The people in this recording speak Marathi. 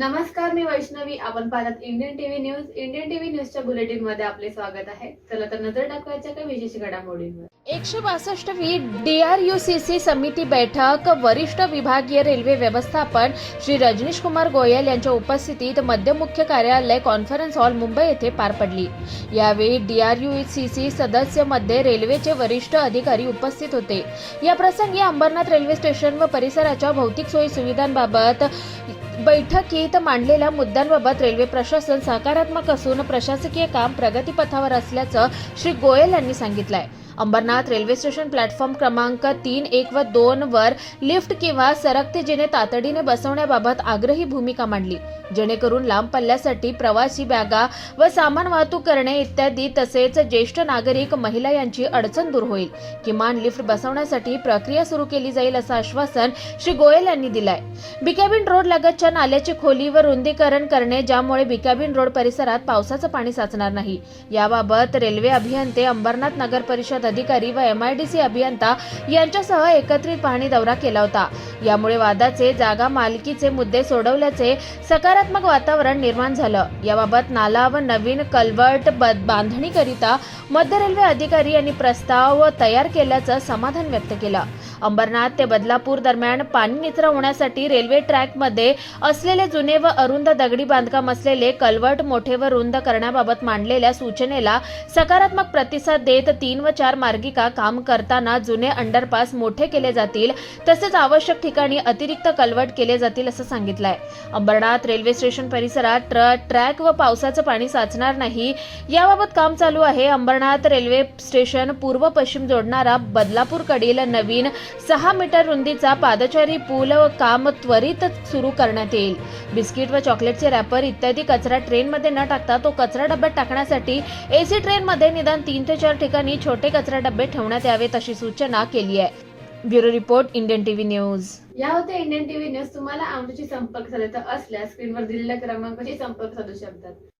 नमस्कार मी वैष्णवी. आपण पाहतात Indian TV news Indian TV न्यूजच्या बुलेटिनमध्ये आपले स्वागत आहे. चला तर नजर टाकवायच्या काही विशेष घडामोडींवर. एकशे बासष्टवी डीआरयूसीसी समिती बैठक वरिष्ठ विभागीय रेल्वे व्यवस्थापन श्री रजनीश कुमार गोयल यांच्या उपस्थितीत मध्य मुख्य कार्यालय कॉन्फरन्स हॉल मुंबई येथे पार पडली. यावेळी डीआरयूसीसी सदस्यमध्ये रेल्वेचे वरिष्ठ अधिकारी उपस्थित होते. या प्रसंगी अंबरनाथ रेल्वे स्टेशन व परिसराच्या भौतिक सोयी सुविधांबाबत बैठकीत मांडलेल्या मुद्द्यांबाबत रेल्वे प्रशासन सकारात्मक असून प्रशासकीय काम प्रगतीपथावर असल्याचं श्री गोयल यांनी सांगितलं आहे अंबरनाथ रेल्वे स्टेशन प्लॅटफॉर्म क्रमांक तीन एक व दोन वर लिफ्ट किंवा सरकते जिने तातडीने बसवण्याबाबत आग्रही भूमिका मांडली. जेणेकरून लांब पल्ल्यासाठी प्रवासी बॅगा व सामान वाहतूक करणे इत्यादी तसेच ज्येष्ठ नागरिक महिला यांची अडचण दूर होईल. किमान लिफ्ट बसवण्यासाठी प्रक्रिया सुरू केली जाईल असं आश्वासन श्री गोयल यांनी दिलंय. बिकॅबिन रोड लगतच्या नाल्याची खोली व रुंदीकरण करणे ज्यामुळे बिकॅबिन रोड परिसरात पावसाचं पाणी साचणार नाही. याबाबत रेल्वे अभियंते अंबरनाथ नगर परिषद अधिकारी व एमआयडीसी अभियंता यांच्यासह एकत्रित पाहणी दौरा केला होता. यामुळे वादाचे जागा मालकीचे मुद्दे सोडवल्याचे सकारात्मक वातावरण निर्माण झालं. याबाबत नाला व नवीन कलवर्ट ब- बांधणीकरिता मध्य रेल्वे अधिकारी यांनी प्रस्ताव तयार केल्याचं समाधान व्यक्त केलं. अंबरनाथ ते बदलापूर दरम्यान पाणी निचरा होण्यासाठी रेल्वे ट्रॅकमध्ये असलेले जुने व अरुंद दगडी बांधकाम असलेले कलवट मोठे व रुंद करण्याबाबत मांडलेल्या सूचनेला सकारात्मक प्रतिसाद देत तीन व चार मार्गिका काम करताना जुने अंडरपास मोठे केले जातील तसेच आवश्यक ठिकाणी अतिरिक्त कलवट केले जातील असं सांगितलंय. अंबरनाथ रेल्वे स्टेशन परिसरात ट्र ट्रॅक व पावसाचं पाणी साचणार नाही याबाबत काम चालू आहे. अंबरनाथ रेल्वे स्टेशन पूर्व पश्चिम जोडणारा बदलापूरकडील नवीन सहा मीटर रुंदीचा पादचारी पूल व काम त्वरित सुरू करण्यात येईल. बिस्किट व चॉकलेटचे रॅपर इत्यादी कचरा ट्रेनमध्ये न टाकता तो कचरा डब्यात टाकण्यासाठी एसी ट्रेनमध्ये निदान तीन ते चार ठिकाणी छोटे कचरा डबे ठेवण्यात यावेत अशी सूचना केली आहे. Bureau report Indian TV news. या होत्या इंडियन टीव्ही न्यूज. तुम्हाला आमच्याशी संपर्क साधायचा असल्यास स्क्रीनवर दिलेल्या क्रमांकाशी संपर्क साधू शकतात.